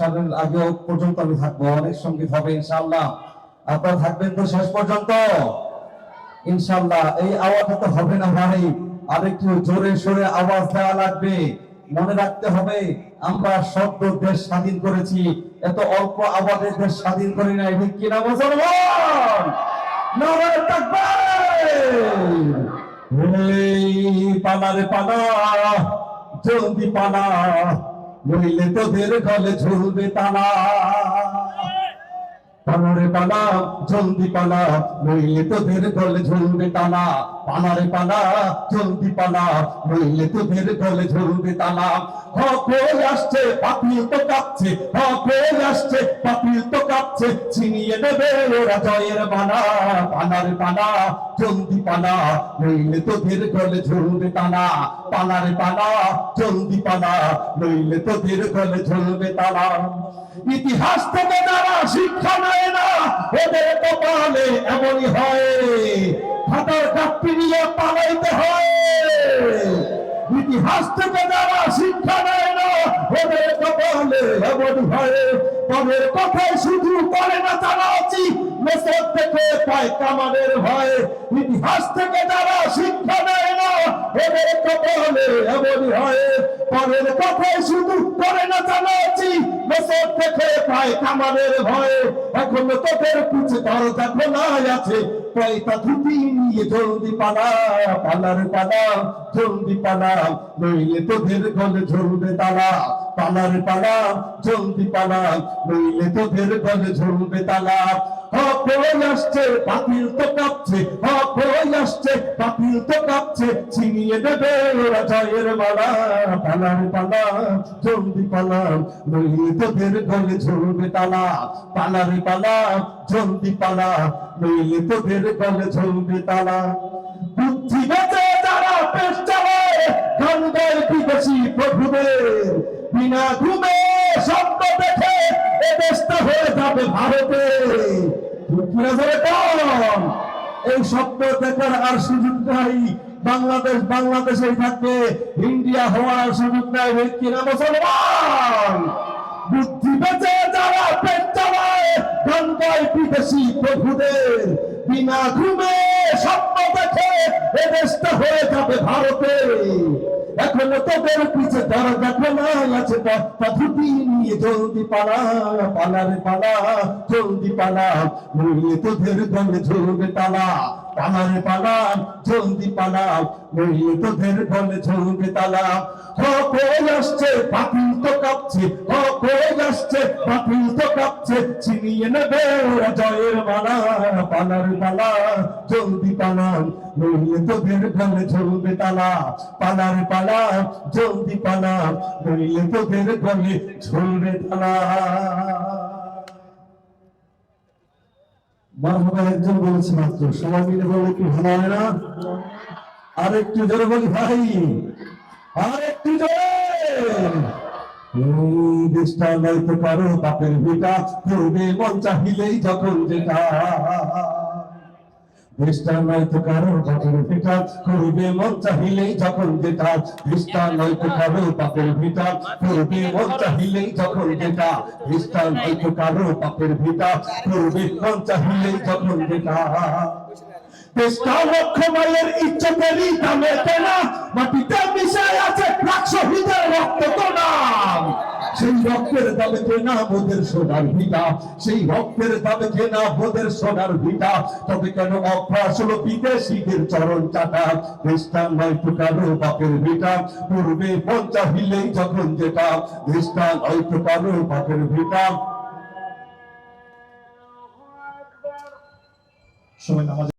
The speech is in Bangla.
ভাসানের আগেও পর্যন্ত আমি থাকব, অনেক সংগীত হবে ইনশাআল্লাহ। আপনারা থাকবেন তো শেষ পর্যন্ত? ইনশাআল্লাহ, এই আওয়াজটা তো হবে না ভাই। আর একটু জোরে সোরে আওয়াজ দেওয়া লাগবে। মনে রাখতে হবে, আমরা শব্দ দেশ স্বাধীন করেছি। এত অল্প আওয়াজে দেশ স্বাধীন করি না ঠিক কিনা মুসলমান? পালা পালা। নইলে তোদের গলে ঝুলবে তালা পানারে পালা, জলদি পালা, নইলে তোদের গলে ঝুলবে তালা। পানারে পালা, জলদি পালা, নইলে তোদের গলে ঝুলবে তালা। হক হয়ে আসছে পাপিল তো কাঁপছে হক হয়ে আসছে পাপিল তো কাঁপছে ওরা জয়ের বানা। পানারে পালা জলদি নইলে তোদের গলে ঝুলবে তালা। পানারে জলদি নইলে তোদের গলে ঝুলবে তালা। ইতিহাস থেকে যারা শিক্ষা নেয় না। ওদের কপালে এমনই হয়। হাতার কাপড়ি নিয়ে পালাইতে হয়। ইতিহাস থেকে যারা শিক্ষা নেয় না, ওদের কপালে এমনই হয়। পরের কথায় শুধু করে না চালাচ্ছি মেসর থেকে পায় কামানের ভয়। ইতিহাস থেকে যারা শিক্ষা নেয় না, ওদের কপালে এমনই হয়। পরের কথায় শুধু করে না চালাচ্ছি মেসর থেকে পায় কামানের ভয়ে। এখন তোদের পিছে দরজা খোলা আছে। পয়তা ধুতি নিয়ে জলদি পালা পালার পালা জলদি পালা নইলে তোদের গলে ঝরবে তালা, পালার পালা জলদি পালা নইলে তোদের গলে ঝরবে তালা। আসছে, বাতিল তো কাঁপছে হক আসছে, বাতিল তো কাঁপছে, ছিনিয়ে দেবে ওরা মালা, পালার পালা জলদি পালা নইলে তোদের গলে ঝরবে তালা, পালার পালা জলদি পালা নইলে তোদের ঝরবে তালা। বুদ্ধি বেঁচে যারা পেশ চালায় গান গায় বিদেশি প্রভুদের, বিনা ঘুমে স্বপ্ন দেখে দেশটা হয়ে যাবে ভারতে। এই স্বপ্ন দেখার আর সুযোগ নাই। বাংলাদেশ বাংলাদেশেই থাকবে। ইন্ডিয়া হওয়ার সুযোগ নাই। কিনা মুসলমান? বুদ্ধি বেঁচে যারা পেট চালায়। বিদেশি প্রভুদের বিনা ঘুমে স্বপ্ন দেখে এ দেশটা হয়ে যাবে ভারতে। এখনও তোদের পিছে দরজা খোলা আছে পদ্ধতি নিয়ে জলদি পালা রে পালা, জলদি পালা মুড়িয়ে তোদের দমে ঝোলবে তালা। পালারে পালা জলদি পালা নইলে তোদের গলে ঝরবে তালা হক হয়ে আসছে তো কাঁপছে আসছে তো কাঁপছে জয়ের পালার পালা জলদি তোদের গলে ঝরবে তালা পালার পালা, জলদি পালা নইলে তোদের গলে ঝরবে তালা মারহাবা একজন বলেছে মাত্র, সবাই মিলে বলে কি ভালো হয় না? আর একটু জোরে বলি, ভাই আর একটু এই দেশটা নয়তো পারো বাপের বেটা করবে, মন চাহিলেই যখন যেটা। দেশটা নয়তো কারও বাপের বেটা করবে মন চাহিলেই যখন যেটা দেশটা নয়তো কারও বাপের বেটা করবে মন চাহিলেই যখন যেটা দেশটা নয়তো কারও বাপের বেটা করবে মন চাহিলেই যখন যেটা দেশটা লক্ষ মাইলের ইচ্ছাতেরই দামে কেনা, মাটিতে মিশে আছে লাখ শহীদের রক্ত তো নাম। সেই রক্তের দামে কেনা মোদের সোনার ভিটা, সেই রক্তের দামে কেনা মোদের সোনার ভিটা। তবে কেন অভ্যাস হলো বিদেশিদের চরণ চাটা? দেশটা নয় প্রকারো বাপের ভিটা। পূর্বে পঞ্চা হিলেই যখন যেটা দেশটা নয় প্রকারো বাপের ভিটা। সময় নামাজ